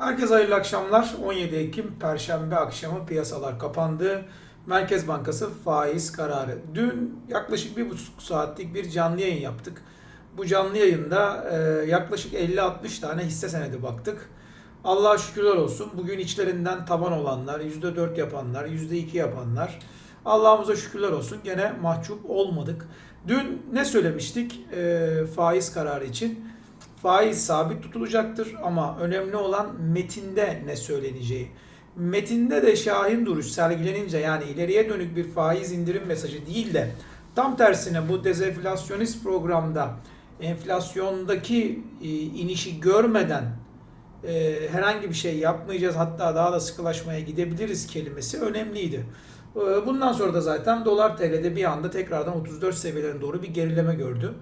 Herkese hayırlı akşamlar. 17 Ekim Perşembe akşamı piyasalar kapandı. Merkez Bankası faiz kararı. Dün yaklaşık bir buçuk saatlik bir canlı yayın yaptık. Bu canlı yayında e, yaklaşık 50-60 tane hisse senedi baktık. Allah'a şükürler olsun. Bugün içlerinden taban olanlar, %4 yapanlar, %2 yapanlar. Allah'ımıza şükürler olsun. Gene mahcup olmadık. Dün ne söylemiştik e, faiz kararı için? Faiz sabit tutulacaktır ama önemli olan metinde ne söyleneceği. Metinde de şahin duruş sergilenince yani ileriye dönük bir faiz indirim mesajı değil de tam tersine bu dezenflasyonist programda enflasyondaki e, inişi görmeden e, herhangi bir şey yapmayacağız hatta daha da sıkılaşmaya gidebiliriz kelimesi önemliydi. E, bundan sonra da zaten dolar TL'de bir anda tekrardan 34 seviyelerine doğru bir gerileme gördü.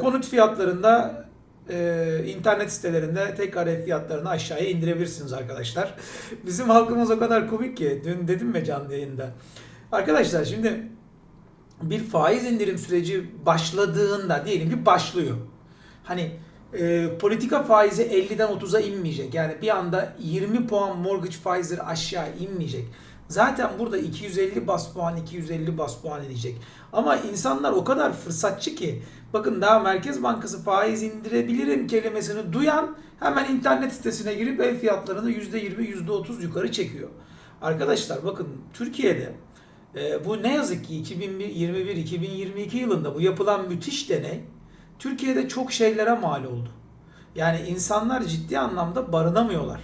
Konut fiyatlarında e, internet sitelerinde tekrar fiyatlarını aşağıya indirebilirsiniz arkadaşlar. Bizim halkımız o kadar komik ki dün dedim mi canlı yayında. Arkadaşlar şimdi bir faiz indirim süreci başladığında diyelim ki başlıyor. Hani e, politika faizi 50'den 30'a inmeyecek. Yani bir anda 20 puan mortgage faizleri aşağı inmeyecek. Zaten burada 250 bas puan 250 bas puan inecek. Ama insanlar o kadar fırsatçı ki bakın daha Merkez Bankası faiz indirebilirim kelimesini duyan hemen internet sitesine girip ev fiyatlarını %20 %30 yukarı çekiyor. Arkadaşlar bakın Türkiye'de e, bu ne yazık ki 2021-2022 yılında bu yapılan müthiş deney Türkiye'de çok şeylere mal oldu. Yani insanlar ciddi anlamda barınamıyorlar.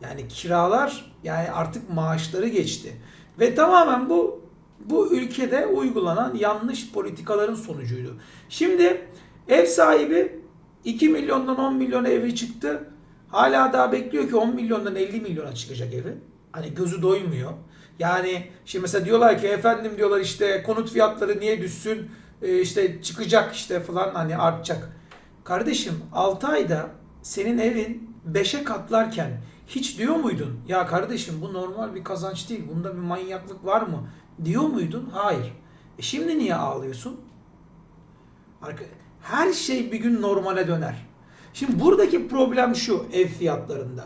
Yani kiralar yani artık maaşları geçti. Ve tamamen bu bu ülkede uygulanan yanlış politikaların sonucuydu. Şimdi ev sahibi 2 milyondan 10 milyona evi çıktı. Hala daha bekliyor ki 10 milyondan 50 milyona çıkacak evi. Hani gözü doymuyor. Yani şimdi mesela diyorlar ki efendim diyorlar işte konut fiyatları niye düşsün? Ee, işte çıkacak işte falan hani artacak. Kardeşim 6 ayda senin evin 5'e katlarken hiç diyor muydun? Ya kardeşim bu normal bir kazanç değil. Bunda bir manyaklık var mı? Diyor muydun? Hayır. E şimdi niye ağlıyorsun? Her şey bir gün normale döner. Şimdi buradaki problem şu ev fiyatlarında.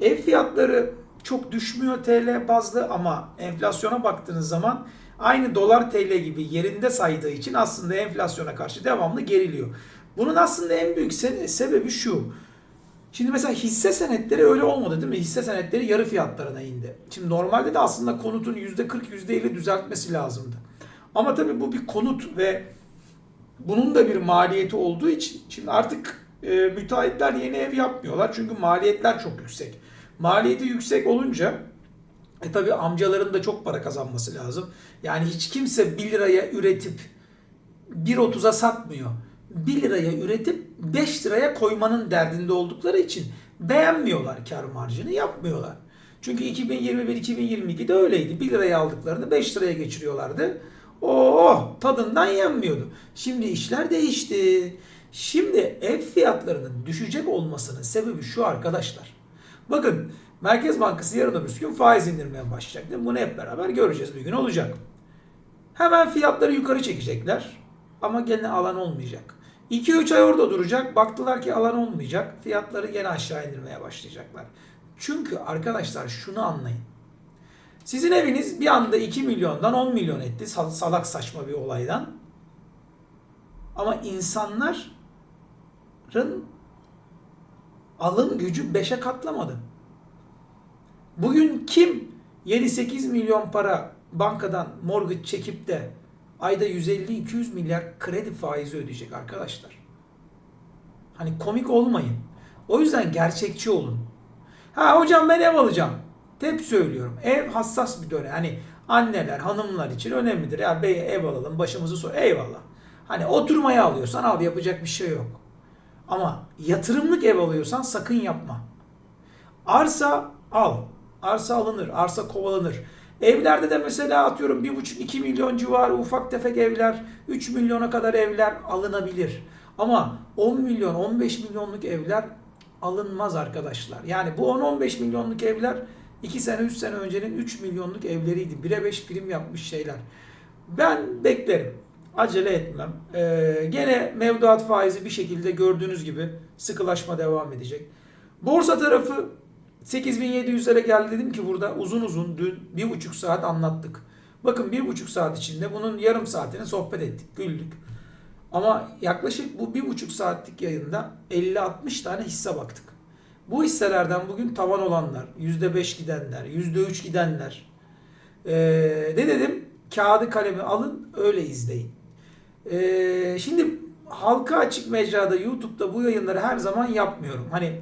Ev fiyatları çok düşmüyor TL bazlı ama enflasyona baktığınız zaman aynı dolar TL gibi yerinde saydığı için aslında enflasyona karşı devamlı geriliyor. Bunun aslında en büyük sebebi şu. Şimdi mesela hisse senetleri öyle olmadı değil mi? Hisse senetleri yarı fiyatlarına indi. Şimdi normalde de aslında konutun %40 %50 düzeltmesi lazımdı. Ama tabii bu bir konut ve bunun da bir maliyeti olduğu için şimdi artık e, müteahhitler yeni ev yapmıyorlar. Çünkü maliyetler çok yüksek. Maliyeti yüksek olunca e tabi amcaların da çok para kazanması lazım. Yani hiç kimse 1 liraya üretip 1.30'a satmıyor. 1 liraya üretip 5 liraya koymanın derdinde oldukları için beğenmiyorlar kar marjını yapmıyorlar. Çünkü 2021-2022'de öyleydi. 1 liraya aldıklarını 5 liraya geçiriyorlardı. Oh tadından yenmiyordu. Şimdi işler değişti. Şimdi ev fiyatlarının düşecek olmasının sebebi şu arkadaşlar. Bakın Merkez Bankası yarın öbür gün faiz indirmeye başlayacak. Değil mi? Bunu hep beraber göreceğiz. Bir gün olacak. Hemen fiyatları yukarı çekecekler. Ama gene alan olmayacak. 2-3 ay orada duracak. Baktılar ki alan olmayacak. Fiyatları gene aşağı indirmeye başlayacaklar. Çünkü arkadaşlar şunu anlayın. Sizin eviniz bir anda 2 milyondan 10 milyon etti. Salak saçma bir olaydan. Ama insanların alım gücü 5'e katlamadı. Bugün kim 7-8 milyon para bankadan mortgage çekip de ayda 150-200 milyar kredi faizi ödeyecek arkadaşlar. Hani komik olmayın. O yüzden gerçekçi olun. Ha hocam ben ev alacağım. Hep söylüyorum. Ev hassas bir dönem. Hani anneler, hanımlar için önemlidir. Ya bey ev alalım, başımızı sor. Eyvallah. Hani oturmaya alıyorsan al yapacak bir şey yok. Ama yatırımlık ev alıyorsan sakın yapma. Arsa al. Arsa alınır, arsa kovalanır. Evlerde de mesela atıyorum 1,5-2 milyon civarı ufak tefek evler, 3 milyona kadar evler alınabilir. Ama 10 milyon, 15 milyonluk evler alınmaz arkadaşlar. Yani bu 10-15 milyonluk evler 2 sene 3 sene öncenin 3 milyonluk evleriydi. 1'e 5 prim yapmış şeyler. Ben beklerim. Acele etmem. Ee, gene mevduat faizi bir şekilde gördüğünüz gibi sıkılaşma devam edecek. Borsa tarafı 8700'lere geldi dedim ki burada uzun uzun dün bir buçuk saat anlattık. Bakın bir buçuk saat içinde bunun yarım saatini sohbet ettik, güldük. Ama yaklaşık bu bir buçuk saatlik yayında 50-60 tane hisse baktık. Bu hisselerden bugün tavan olanlar, %5 gidenler, %3 gidenler. Ee, ne dedim? Kağıdı kalemi alın öyle izleyin. Ee, şimdi halka açık mecrada YouTube'da bu yayınları her zaman yapmıyorum. Hani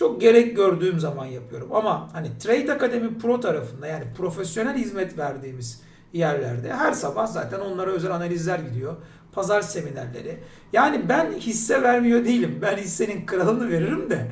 çok gerek gördüğüm zaman yapıyorum. Ama hani Trade Academy Pro tarafında yani profesyonel hizmet verdiğimiz yerlerde her sabah zaten onlara özel analizler gidiyor. Pazar seminerleri. Yani ben hisse vermiyor değilim. Ben hissenin kralını veririm de.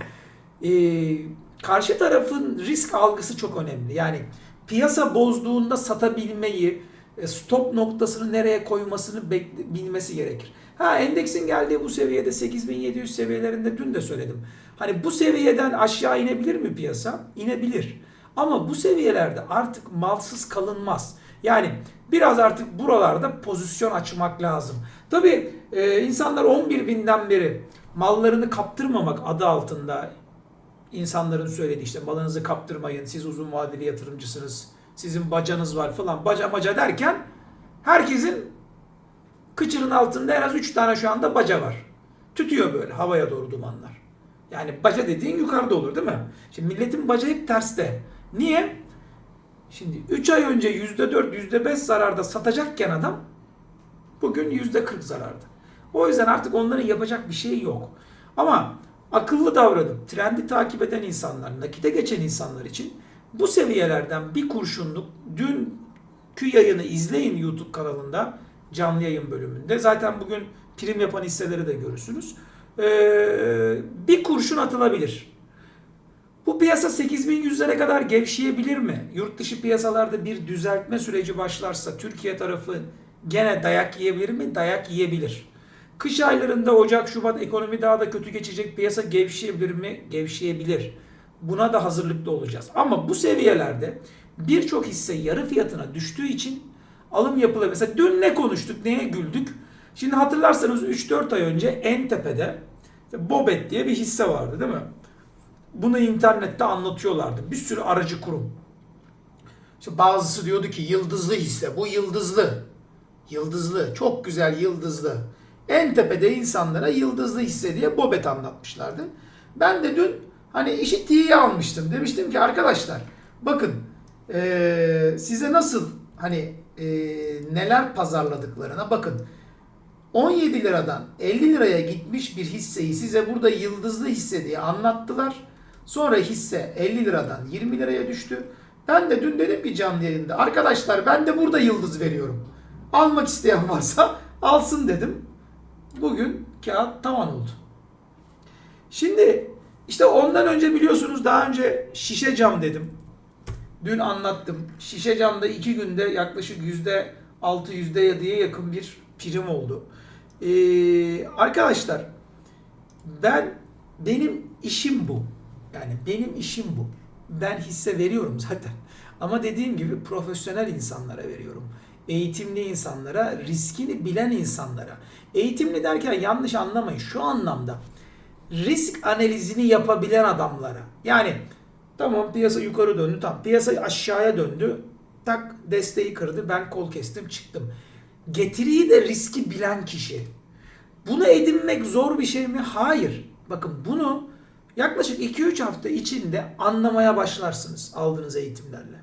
Ee, karşı tarafın risk algısı çok önemli. Yani piyasa bozduğunda satabilmeyi, e, stop noktasını nereye koymasını bilmesi gerekir. Ha endeksin geldiği bu seviyede 8700 seviyelerinde dün de söyledim. Hani bu seviyeden aşağı inebilir mi piyasa? İnebilir. Ama bu seviyelerde artık malsız kalınmaz. Yani biraz artık buralarda pozisyon açmak lazım. Tabii e, insanlar 11 binden beri mallarını kaptırmamak adı altında insanların söylediği işte malınızı kaptırmayın, siz uzun vadeli yatırımcısınız, sizin bacanız var falan baca baca derken herkesin kıçının altında en az 3 tane şu anda baca var. Tütüyor böyle havaya doğru dumanlar. Yani baca dediğin yukarıda olur değil mi? Şimdi milletin baca hep terste. Niye? Şimdi 3 ay önce %4, %5 zararda satacakken adam bugün %40 zararda. O yüzden artık onların yapacak bir şey yok. Ama akıllı davranıp trendi takip eden insanlar, nakite geçen insanlar için bu seviyelerden bir kurşunluk dünkü yayını izleyin YouTube kanalında canlı yayın bölümünde. Zaten bugün prim yapan hisseleri de görürsünüz. Ee, bir kurşun atılabilir. Bu piyasa 8100'lere kadar gevşeyebilir mi? Yurt dışı piyasalarda bir düzeltme süreci başlarsa Türkiye tarafı gene dayak yiyebilir mi? Dayak yiyebilir. Kış aylarında Ocak, Şubat ekonomi daha da kötü geçecek. Piyasa gevşeyebilir mi? Gevşeyebilir. Buna da hazırlıklı olacağız. Ama bu seviyelerde birçok hisse yarı fiyatına düştüğü için alım yapılabilir. Mesela dün ne konuştuk, neye güldük? Şimdi hatırlarsanız 3-4 ay önce en tepede işte Bobet diye bir hisse vardı değil mi? Bunu internette anlatıyorlardı. Bir sürü aracı kurum. İşte bazısı diyordu ki yıldızlı hisse. Bu yıldızlı. Yıldızlı. Çok güzel yıldızlı. En tepede insanlara yıldızlı hisse diye Bobet anlatmışlardı. Ben de dün hani işi tiye almıştım. Demiştim ki arkadaşlar bakın eee, size nasıl hani eee, neler pazarladıklarına bakın. 17 liradan 50 liraya gitmiş bir hisseyi size burada yıldızlı hisse diye anlattılar. Sonra hisse 50 liradan 20 liraya düştü. Ben de dün dedim ki canlı yayında arkadaşlar ben de burada yıldız veriyorum. Almak isteyen varsa alsın dedim. Bugün kağıt tavan oldu. Şimdi işte ondan önce biliyorsunuz daha önce şişe cam dedim. Dün anlattım. Şişe camda iki günde yaklaşık yüzde altı yüzde yediye yakın bir prim oldu. Ee, arkadaşlar ben benim işim bu. Yani benim işim bu. Ben hisse veriyorum zaten. Ama dediğim gibi profesyonel insanlara veriyorum. Eğitimli insanlara, riskini bilen insanlara. Eğitimli derken yanlış anlamayın. Şu anlamda risk analizini yapabilen adamlara. Yani tamam piyasa yukarı döndü. Tamam piyasa aşağıya döndü. Tak desteği kırdı. Ben kol kestim çıktım. Getiriyi de riski bilen kişi. Bunu edinmek zor bir şey mi? Hayır. Bakın bunu yaklaşık 2-3 hafta içinde anlamaya başlarsınız aldığınız eğitimlerle.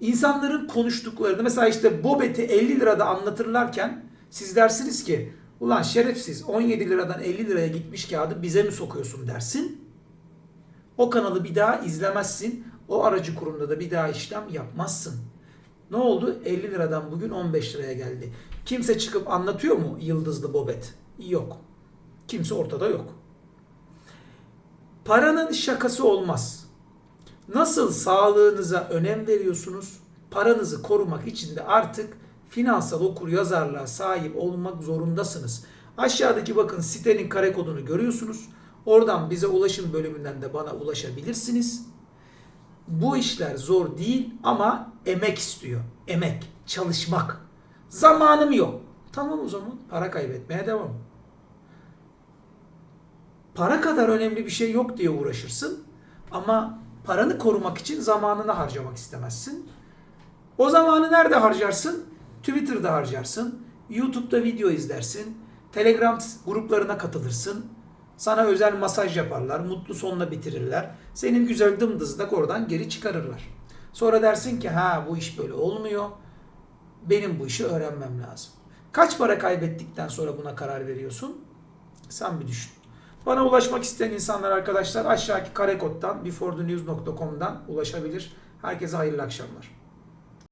İnsanların konuştuklarını mesela işte Bobet'i 50 lirada anlatırlarken siz dersiniz ki ulan şerefsiz 17 liradan 50 liraya gitmiş kağıdı bize mi sokuyorsun dersin. O kanalı bir daha izlemezsin. O aracı kurumda da bir daha işlem yapmazsın. Ne oldu? 50 liradan bugün 15 liraya geldi. Kimse çıkıp anlatıyor mu yıldızlı bobet? Yok. Kimse ortada yok. Paranın şakası olmaz. Nasıl sağlığınıza önem veriyorsunuz? Paranızı korumak için de artık finansal okur yazarlığa sahip olmak zorundasınız. Aşağıdaki bakın sitenin kare kodunu görüyorsunuz. Oradan bize ulaşım bölümünden de bana ulaşabilirsiniz. Bu işler zor değil ama emek istiyor. Emek, çalışmak. Zamanım yok. Tamam o zaman para kaybetmeye devam. Para kadar önemli bir şey yok diye uğraşırsın ama paranı korumak için zamanını harcamak istemezsin. O zamanı nerede harcarsın? Twitter'da harcarsın. YouTube'da video izlersin. Telegram gruplarına katılırsın. Sana özel masaj yaparlar. Mutlu sonla bitirirler. Senin güzel dımdızlak oradan geri çıkarırlar. Sonra dersin ki ha bu iş böyle olmuyor. Benim bu işi öğrenmem lazım. Kaç para kaybettikten sonra buna karar veriyorsun? Sen bir düşün. Bana ulaşmak isteyen insanlar arkadaşlar aşağıdaki kare koddan beforethenews.com'dan ulaşabilir. Herkese hayırlı akşamlar.